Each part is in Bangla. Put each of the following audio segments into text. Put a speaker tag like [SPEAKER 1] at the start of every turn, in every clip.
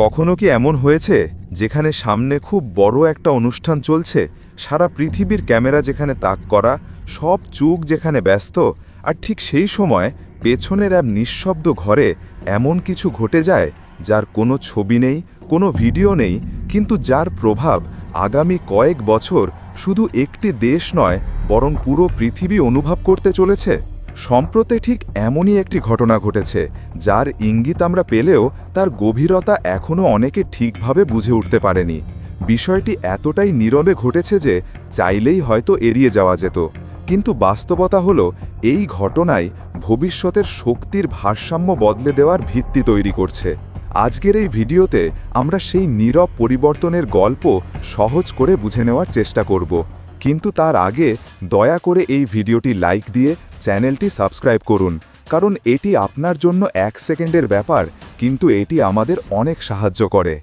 [SPEAKER 1] কখনো কি এমন হয়েছে যেখানে সামনে খুব বড় একটা অনুষ্ঠান চলছে, সারা পৃথিবীর ক্যামেরা যেখানে তাক করা, সব চুক যেখানে ব্যস্ত, আর ঠিক সেই সময় পেছনের এক নিঃশব্দ ঘরে এমন কিছু ঘটে যায় যার কোনো ছবি নেই, কোনো ভিডিও নেই, কিন্তু যার প্রভাব আগামী কয়েক বছর শুধু একটি দেশ নয়, বরং পুরো পৃথিবী অনুভব করতে চলেছে? সম্প্রতি ঠিক এমনই একটি ঘটনা ঘটেছে, যার ইঙ্গিত আমরা পেলেও তার গভীরতা এখনও অনেকে ঠিকভাবে বুঝে উঠতে পারেনি। বিষয়টি এতটাই নীরবে ঘটেছে যে চাইলেই হয়তো এড়িয়ে যাওয়া যেত। কিন্তু বাস্তবতা হলো, এই ঘটনায় ভবিষ্যতের শক্তির ভারসাম্য বদলে দেওয়ার ভিত্তি তৈরি করছে। আজকের এই ভিডিওতে আমরা সেই নীরব পরিবর্তনের গল্প সহজ করে বুঝে নেওয়ার চেষ্টা করব। কিন্তু তার আগে দয়া করে এই ভিডিওটি লাইক দিয়ে চ্যানেলটি সাবস্ক্রাইব করুন, কারণ এটি আপনার জন্য এক সেকেন্ডের ব্যাপার, কিন্তু এটি আমাদের অনেক সাহায্য করে।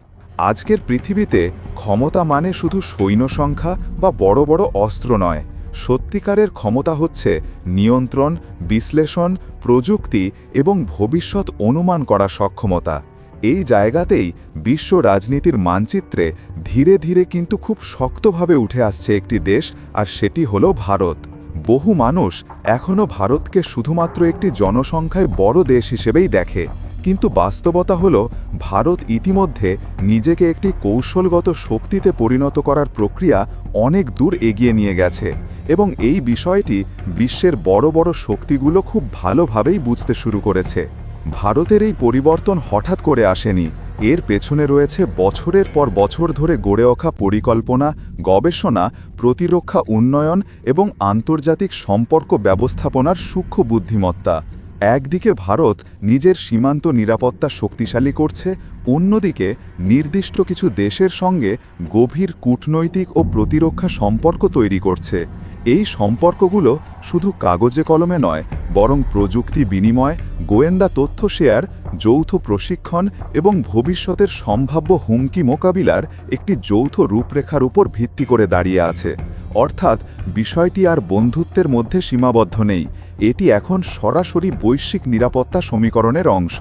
[SPEAKER 1] আজকের পৃথিবীতে ক্ষমতা মানে শুধু সৈন্য সংখ্যা বা বড় বড় অস্ত্র নয়, সত্যিকারের ক্ষমতা হচ্ছে নিয়ন্ত্রণ, বিশ্লেষণ, প্রযুক্তি এবং ভবিষ্যৎ অনুমান করার সক্ষমতা। এই জায়গাতেই বিশ্ব রাজনীতির মানচিত্রে ধীরে ধীরে কিন্তু খুব শক্তভাবে উঠে আসছে একটি দেশ, আর সেটি হল ভারত। বহু মানুষ এখনও ভারতকে শুধুমাত্র একটি জনসংখ্যায় বড় দেশ হিসেবেই দেখে। কিন্তু বাস্তবতা হল, ভারত ইতিমধ্যে নিজেকে একটি কৌশলগত শক্তিতে পরিণত করার প্রক্রিয়া অনেক দূর এগিয়ে নিয়ে গেছে। এবং এই বিষয়টি বিশ্বের বড় বড় শক্তিগুলো খুব ভালোভাবেই বুঝতে শুরু করেছে। ভারতের এই পরিবর্তন হঠাৎ করে আসেনি, এর পেছনে রয়েছে বছরের পর বছর ধরে গড়ে ওঠা পরিকল্পনা, গবেষণা, প্রতিরক্ষা উন্নয়ন এবং আন্তর্জাতিক সম্পর্ক ব্যবস্থাপনার সূক্ষ্ম বুদ্ধিমত্তা। একদিকে ভারত নিজের সীমান্ত নিরাপত্তা শক্তিশালী করছে, অন্যদিকে নির্দিষ্ট কিছু দেশের সঙ্গে গভীর কূটনৈতিক ও প্রতিরক্ষা সম্পর্ক তৈরি করছে। এই সম্পর্কগুলো শুধু কাগজে কলমে নয়, বরং প্রযুক্তি বিনিময়, গোয়েন্দা তথ্য শেয়ার, যৌথ প্রশিক্ষণ এবং ভবিষ্যতের সম্ভাব্য হুমকি মোকাবিলার একটি যৌথ রূপরেখার উপর ভিত্তি করে দাঁড়িয়ে আছে। অর্থাৎ, বিষয়টি আর বন্ধুত্বের মধ্যে সীমাবদ্ধ নেই। এটি এখন সরাসরি বৈশ্বিক নিরাপত্তা সমীকরণের অংশ।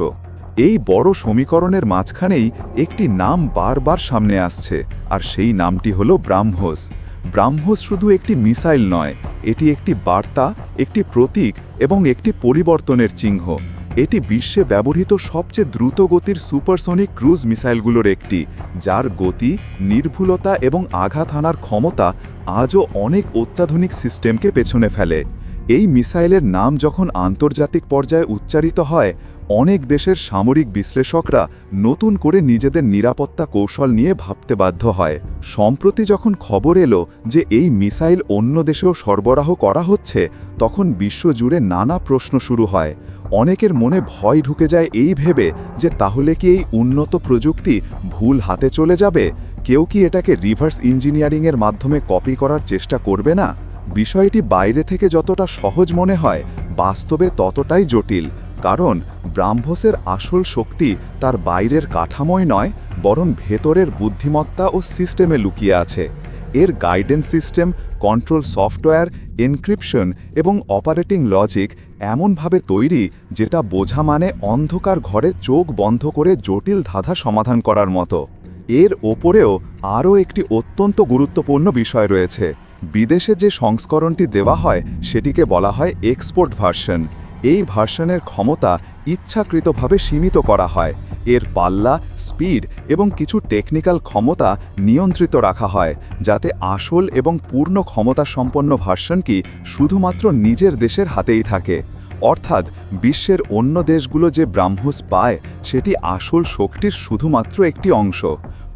[SPEAKER 1] এই বড় সমীকরণের মাঝখানেই একটি নাম বারবার সামনে আসছে, আর সেই নামটি হল ব্রাহ্মস। ব্রাহ্মস শুধু একটি মিসাইল নয়, এটি একটি বার্তা, একটি প্রতীক এবং একটি পরিবর্তনের চিহ্ন। এটি বিশ্বে ব্যবহৃত সবচেয়ে দ্রুত গতির সুপারসনিক ক্রুজ মিসাইলগুলোর একটি, যার গতি, নির্ভুলতা এবং আঘাত হানার ক্ষমতা আজও অনেক অত্যাধুনিক সিস্টেমকে পেছনে ফেলে। এই মিসাইলের নাম যখন আন্তর্জাতিক পর্যায়ে উচ্চারিত হয় অনেক দেশের সামরিক বিশ্লেষকরা নতুন করে নিজেদের নিরাপত্তা কৌশল নিয়ে ভাবতে বাধ্য হয়। সম্প্রতি যখন খবর এলো যে এই মিসাইল অন্য দেশেও সরবরাহ করা হচ্ছে, তখন বিশ্বজুড়ে নানা প্রশ্ন শুরু হয়। অনেকের মনে ভয় ঢুকে যায় এই ভেবে যে তাহলে কি এই উন্নত প্রযুক্তি ভুল হাতে চলে যাবে? কেউ কি এটাকে রিভার্স ইঞ্জিনিয়ারিংয়ের মাধ্যমে কপি করার চেষ্টা করবে না? বিষয়টি বাইরে থেকে যতটা সহজ মনে হয়, বাস্তবে ততটাই জটিল। কারণ ব্রাহ্মসের আসল শক্তি তার বাইরের কাঠামোয় নয়, বরং ভেতরের বুদ্ধিমত্তা ও সিস্টেমে লুকিয়ে আছে। এর guidance system, control software, encryption এবং অপারেটিং লজিক এমনভাবে তৈরি যেটা বোঝা মানে অন্ধকার ঘরে চোখ বন্ধ করে জটিল ধাঁধা সমাধান করার মতো। এর ওপরেও আরও একটি অত্যন্ত গুরুত্বপূর্ণ বিষয় রয়েছে। বিদেশে যে সংস্করণটি দেওয়া হয়, সেটিকে বলা হয় এক্সপোর্ট ভার্সন এই ভার্সনের ক্ষমতা ইচ্ছাকৃতভাবে সীমিত করা হয়। এর পাল্লা, স্পিড এবং কিছু টেকনিক্যাল ক্ষমতা নিয়ন্ত্রিত রাখা হয়, যাতে আসল এবং পূর্ণ ক্ষমতা সম্পন্ন ভার্সনটি শুধুমাত্র নিজের দেশের হাতেই থাকে। অর্থাৎ বিশ্বের অন্য দেশগুলো যে ব্রাহ্মস পায়, সেটি আসল শক্তির শুধুমাত্র একটি অংশ।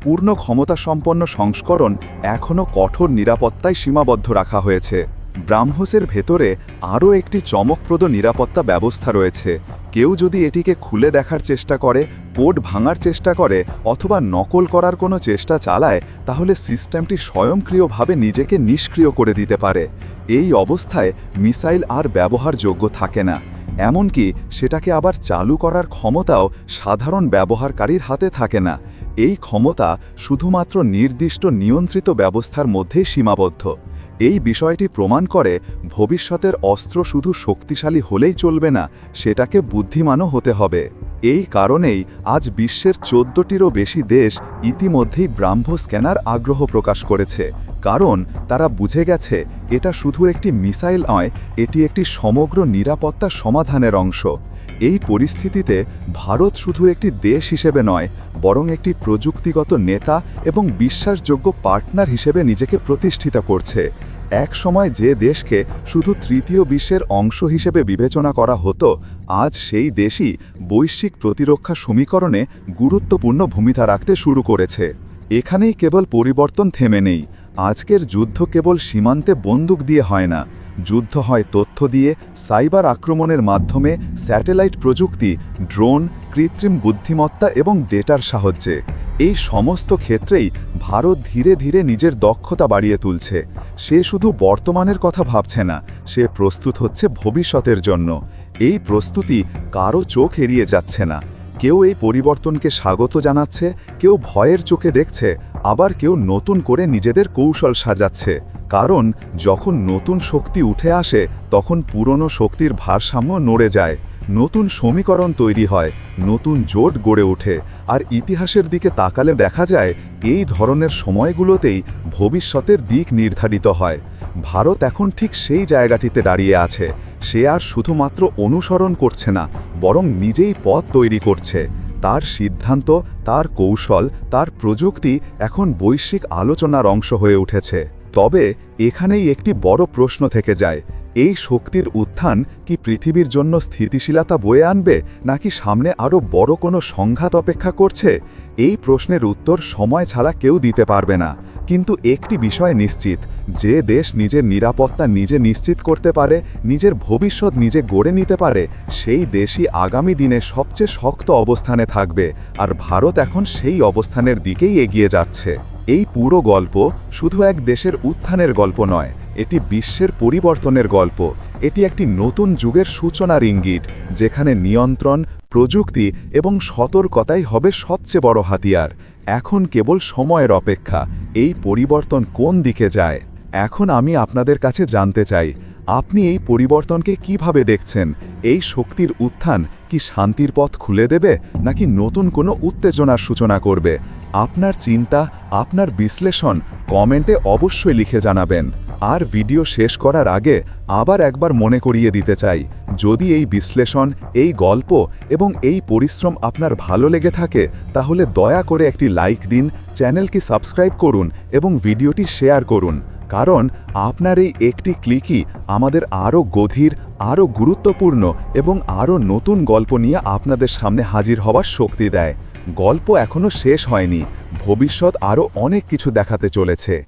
[SPEAKER 1] পূর্ণ ক্ষমতা সম্পন্ন সংস্করণ এখনও কঠোর নিরাপত্তায় সীমাবদ্ধ রাখা হয়েছে। ব্রাহ্মসের ভেতরে আরও একটি চমকপ্রদ নিরাপত্তা ব্যবস্থা রয়েছে। কেউ যদি এটিকে খুলে দেখার চেষ্টা করে, কোড ভাঙার চেষ্টা করে, অথবা নকল করার কোনো চেষ্টা চালায়, তাহলে সিস্টেমটি স্বয়ংক্রিয়ভাবে নিজেকে নিষ্ক্রিয় করে দিতে পারে। এই অবস্থায় মিসাইল আর ব্যবহারযোগ্য থাকে না। এমনকি সেটাকে আবার চালু করার ক্ষমতাও সাধারণ ব্যবহারকারীর হাতে থাকে না। এই ক্ষমতা শুধুমাত্র নির্দিষ্ট নিয়ন্ত্রিত ব্যবস্থার মধ্যেই সীমাবদ্ধ। এই বিষয়টি প্রমাণ করে ভবিষ্যতের অস্ত্র শুধু শক্তিশালী হলেই চলবে না, সেটাকে বুদ্ধিমানও হতে হবে।
[SPEAKER 2] এই কারণেই আজ বিশ্বের চোদ্দটিরও বেশি দেশ ইতিমধ্যেই ব্রাহ্ম স্ক্যানার আগ্রহ প্রকাশ করেছে, কারণ তারা বুঝে গেছে এটা শুধু একটি মিসাইল নয়, এটি একটি সমগ্র নিরাপত্তা সমাধানের অংশ। এই পরিস্থিতিতে ভারত শুধু একটি দেশ হিসেবে নয়, বরং একটি প্রযুক্তিগত নেতা এবং বিশ্বাসযোগ্য পার্টনার হিসেবে নিজেকে প্রতিষ্ঠিত করছে। এক সময় যে দেশকে শুধু তৃতীয় বিশ্বের অংশ হিসেবে বিবেচনা করা হতো, আজ সেই দেশই বৈশ্বিক প্রতিরক্ষা সমীকরণে গুরুত্বপূর্ণ ভূমিকা রাখতে শুরু করেছে। এখানেই কেবল পরিবর্তন থেমে নেই। আজকের যুদ্ধ কেবল সীমান্তে বন্দুক দিয়ে হয় না। যুদ্ধ হয় তথ্য দিয়ে, সাইবার আক্রমণের মাধ্যমে, স্যাটেলাইট প্রযুক্তি, ড্রোন, কৃত্রিম বুদ্ধিমত্তা এবং ডেটার সাহায্যে। এই সমস্ত ক্ষেত্রেই ভারত ধীরে ধীরে নিজের দক্ষতা বাড়িয়ে তুলছে। সে শুধু বর্তমানের কথা ভাবছে না, সে প্রস্তুত হচ্ছে ভবিষ্যতের জন্য। এই প্রস্তুতি কারও চোখ এড়িয়ে যাচ্ছে না। কেউ এই পরিবর্তনকে স্বাগত জানাচ্ছে, কেউ ভয়ের চোখে দেখছে আবার কেউ নতুন করে নিজেদের কৌশল সাজাচ্ছে। কারণ, যখন নতুন শক্তি উঠে আসে, তখন পুরনো শক্তির ভারসাম্য নড়ে যায়। নতুন সমীকরণ তৈরি হয়, নতুন জোট গড়ে ওঠে। আর ইতিহাসের দিকে তাকালে দেখা যায়, এই ধরনের সময়গুলোতেই ভবিষ্যতের দিক নির্ধারিত হয়। ভারত এখন ঠিক সেই জায়গাটিতে দাঁড়িয়ে আছে। সে আর শুধুমাত্র অনুসরণ করছে না, বরং নিজেই পথ তৈরি করছে। তার সিদ্ধান্ত, তার কৌশল, তার প্রযুক্তি এখন বৈশ্বিক আলোচনার অংশ হয়ে উঠেছে। তবে এখানেই একটি বড় প্রশ্ন থেকে যায়, এই শক্তির উত্থান কি পৃথিবীর জন্য স্থিতিশীলতা বয়ে আনবে, নাকি সামনে আরও বড় কোনো সংঘাত অপেক্ষা করছে? এই প্রশ্নের উত্তর সময় ছাড়া কেউ দিতে পারবে না। কিন্তু একটি বিষয় নিশ্চিত, যে দেশ নিজের নিরাপত্তা নিজে নিশ্চিত করতে পারে, নিজের ভবিষ্যৎ নিজে গড়ে নিতে পারে, সেই দেশই আগামী দিনে সবচেয়ে শক্ত অবস্থানে থাকবে, আর ভারত এখন সেই অবস্থানের দিকেই এগিয়ে যাচ্ছে। এই পুরো গল্প শুধু এক দেশের উত্থানের গল্প নয় এটি বিশ্বের পরিবর্তনের গল্প। এটি একটি নতুন যুগের সূচনার ইঙ্গিত, যেখানে নিয়ন্ত্রণ, প্রযুক্তি এবং সতর্কতাই হবে সবচেয়ে বড় হাতিয়ার। এখন কেবল সময়ের অপেক্ষা। এই পরিবর্তন কোন দিকে যায়? এখন আমি আপনাদের কাছে জানতে চাই আপনি এই পরিবর্তনকে কীভাবে দেখছেন? এই শক্তির উত্থান কি শান্তির পথ খুলে দেবে, নাকি নতুন কোনো উত্তেজনার সূচনা করবে? আপনার চিন্তা, আপনার বিশ্লেষণ কমেন্টে অবশ্যই লিখে জানাবেন। আর ভিডিও শেষ করার আগে আবার একবার মনে করিয়ে দিতে চাই, যদি এই বিশ্লেষণ, এই গল্প এবং এই পরিশ্রম আপনার ভালো লেগে থাকে, তাহলে দয়া করে একটি লাইক দিন, চ্যানেলকে সাবস্ক্রাইব করুন এবং ভিডিওটি শেয়ার করুন। কারণ আপনার এই একটি ক্লিকই আমাদের আরও গভীর, আরও গুরুত্বপূর্ণ এবং আরও নতুন গল্প নিয়ে আপনাদের সামনে হাজির হওয়ার শক্তি দেয়। গল্প এখনও শেষ হয়নি, ভবিষ্যৎ আরও অনেক কিছু দেখাতে চলেছে।